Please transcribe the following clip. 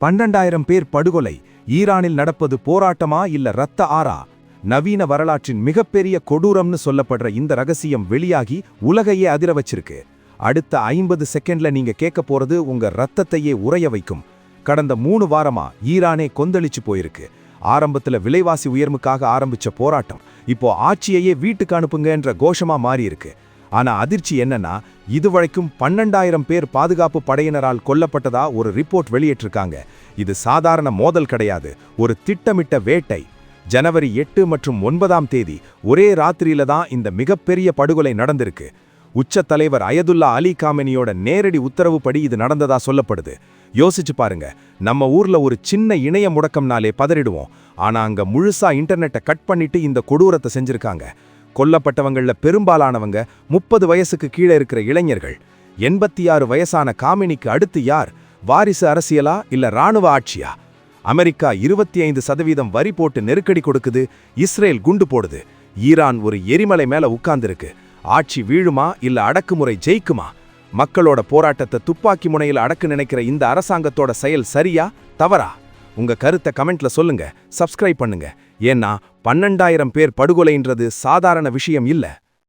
பன்னெண்டாயிரம் பேர் படுகொலை. ஈரானில் நடப்பது போராட்டமா இல்ல ரத்த ஆறா? நவீன வரலாற்றின் மிகப்பெரிய கொடூரம்னு சொல்லப்படுற இந்த ரகசியம் வெளியாகி உலகையே அதிர வச்சிருக்கு. அடுத்த ஐம்பது செகண்ட்ல நீங்க கேட்க போறது உங்க ரத்தத்தையே உறைய வைக்கும். கடந்த மூணு வாரமா ஈரானே கொந்தளிச்சு போயிருக்கு. ஆரம்பத்துல விலைவாசி உயர்வுக்காக ஆரம்பிச்ச போராட்டம் இப்போ ஆட்சியையே வீட்டுக்கு அனுப்புங்கன்ற கோஷமா மாறி இருக்கு ஆனா அதிர்ச்சி என்னன்னா இதுவரைக்கும் பன்னெண்டாயிரம் பேர் பாதுகாப்பு படையினரால் கொல்லப்பட்டதா ஒரு ரிப்போர்ட் வெளியிட்டிருக்காங்க. இது சாதாரண மோதல் கிடையாது. ஒரு திட்டமிட்ட வேட்டை. ஜனவரி எட்டு மற்றும் ஒன்பதாம் தேதி ஒரே ராத்திரியில தான் இந்த மிகப்பெரிய படுகொலை நடந்திருக்கு. உச்ச தலைவர் அயதுல்லா அலி காமெனியோட நேரடி உத்தரவுப்படி இது நடந்ததா சொல்லப்படுது. யோசிச்சு பாருங்க நம்ம ஊர்ல ஒரு சின்ன இணைய முடக்கம்னாலே பதறிடுவோம். ஆனா அங்க முழுசா இன்டர்நெட்டை கட் பண்ணிட்டு இந்த கொடூரத்தை செஞ்சிருக்காங்க. கொல்லப்பட்டவங்களில் பெரும்பாலானவங்க முப்பது வயசுக்கு கீழே இருக்கிற இளைஞர்கள். எண்பத்தி ஆறு வயசான காமினிக்கு அடுத்து யார்? வாரிசு அரசியலா இல்ல ராணுவ ஆட்சியா? அமெரிக்கா இருபத்தி ஐந்து சதவீதம் வரி போட்டு நெருக்கடி கொடுக்குது இஸ்ரேல் குண்டு போடுது. ஈரான் ஒரு எரிமலை மேல உட்கார்ந்துருக்கு. ஆட்சி வீழுமா இல்ல அடக்குமுறை ஜெயிக்குமா? மக்களோட போராட்டத்தை துப்பாக்கி முனையில் அடக்கு நினைக்கிற இந்த அரசாங்கத்தோட செயல் சரியா? தவறா? உங்க கருத்தை கமெண்ட்ல சொல்லுங்க சப்ஸ்கிரைப் பண்ணுங்க. ஏன்னா பன்னெண்டாயிரம் பேர் படுகொலைன்றது சாதாரண விஷயம் இல்ல.